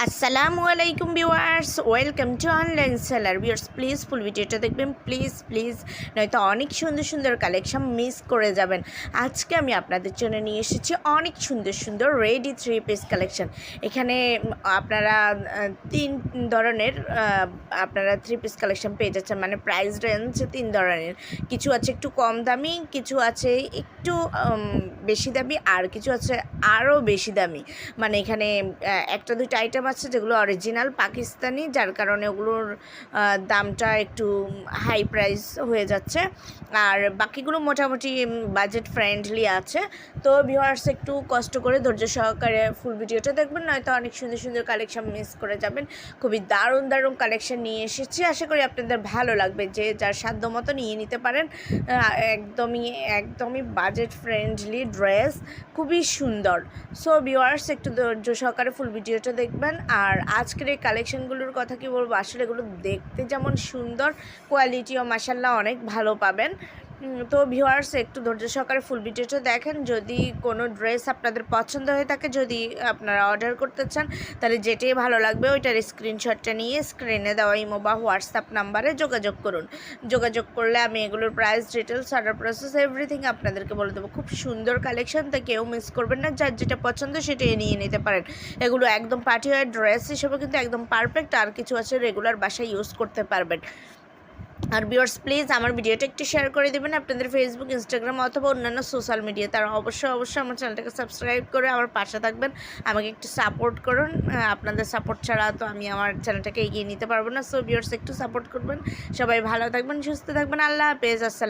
আসসালামু আলাইকুম viewers, welcome to online seller. Viewers please full ভিডিওটা দেখবেন প্লিজ প্লিজ নয়তো অনেক সুন্দর সুন্দর কালেকশন মিস করে যাবেন। আজকে আমি আপনাদের জন্য নিয়ে এসেছি অনেক সুন্দর সুন্দর রেডি থ্রি পিস কালেকশন এখানে আপনারা তিন ধরনের আপনারা থ্রি পিস কালেকশন পেয়ে যাচ্ছেন। মানে প্রাইস রেঞ্জ তিন ধরনের। কিছু আছে একটু কম দামি, কিছু আছে একটু বেশি দামি, আর কিছু আছে আরও বেশি দামি। মানে এখানে একটা দুইটা আইটেম আছে যেগুলো অরিজিনাল পাকিস্তানি, যার কারণে ওগুলোর দামটা একটু হাই প্রাইস হয়ে যাচ্ছে। আর বাকিগুলো মোটামুটি বাজেট ফ্রেন্ডলি আছে। তো ভিউয়ার্স একটু কষ্ট করে ধৈর্য সহকারে ফুল ভিডিওটা দেখবেন, নয়তো অনেক সুন্দর সুন্দর কালেকশন মিস করে যাবেন। খুবই দারুণ দারুণ কালেকশন নিয়ে এসেছি। আশা করি আপনাদের ভালো লাগবে যে যার সাধ্য মতো নিয়ে নিতে পারেন। একদমই একদমই বাজেট ফ্রেন্ডলি ড্রেস খুবই সুন্দর। সো ভিউয়ার্স একটু ধৈর্য সহকারে ফুল ভিডিওটা দেখবেন। আর আজকের এই কালেকশানগুলোর কথা কি বলব? আসলে এগুলো দেখতে যেমন সুন্দর কোয়ালিটিও মাসাল্লাহ অনেক ভালো পাবেন। তো ভিউয়ার্স একটু ধৈর্য সহকারে ফুল ভিডিওটা দেখেন। যদি কোনো ড্রেস আপনাদের পছন্দ হয়ে থাকে, যদি আপনারা অর্ডার করতে চান, তাহলে যেটাই ভালো লাগবে, ওইটার স্ক্রিনশটটা নিয়ে স্ক্রিনে দেওয়া ইমো বা হোয়াটসঅ্যাপ নাম্বারে যোগাযোগ করুন। যোগাযোগ করলে আমি এগুলোর price details order process everything আপনাদেরকে বলে দেবো। খুব সুন্দর কালেকশন তো কেউ মিস করবেন না। যার যেটা পছন্দ, সেটাই নিয়ে নিতে পারেন। এগুলো একদম পার্টি ওয়ার ড্রেস হিসেবে কিন্তু একদম পারফেক্ট আর কিছু আছে রেগুলার বাসায় ইউজ করতে পারবেন। আর ভিউয়ার্স প্লিজ আমার ভিডিওটা একটু শেয়ার করে দেবেন আপনাদের ফেসবুক ইনস্টাগ্রাম অথবা অন্যান্য সোশ্যাল মিডিয়া তারা অবশ্যই অবশ্যই আমার চ্যানেলটাকে সাবস্ক্রাইব করে আমার পাশে থাকবেন। আমাকে একটু সাপোর্ট করুন। আপনাদের সাপোর্ট ছাড়া তো আমি আমার চ্যানেলটাকে এগিয়ে নিতে পারব না। সো ভিউয়ার্স একটু সাপোর্ট করবেন। সবাই ভালো থাকবেন, সুস্থ থাকবেন। আল্লাহ হাফেজ। আসসালাম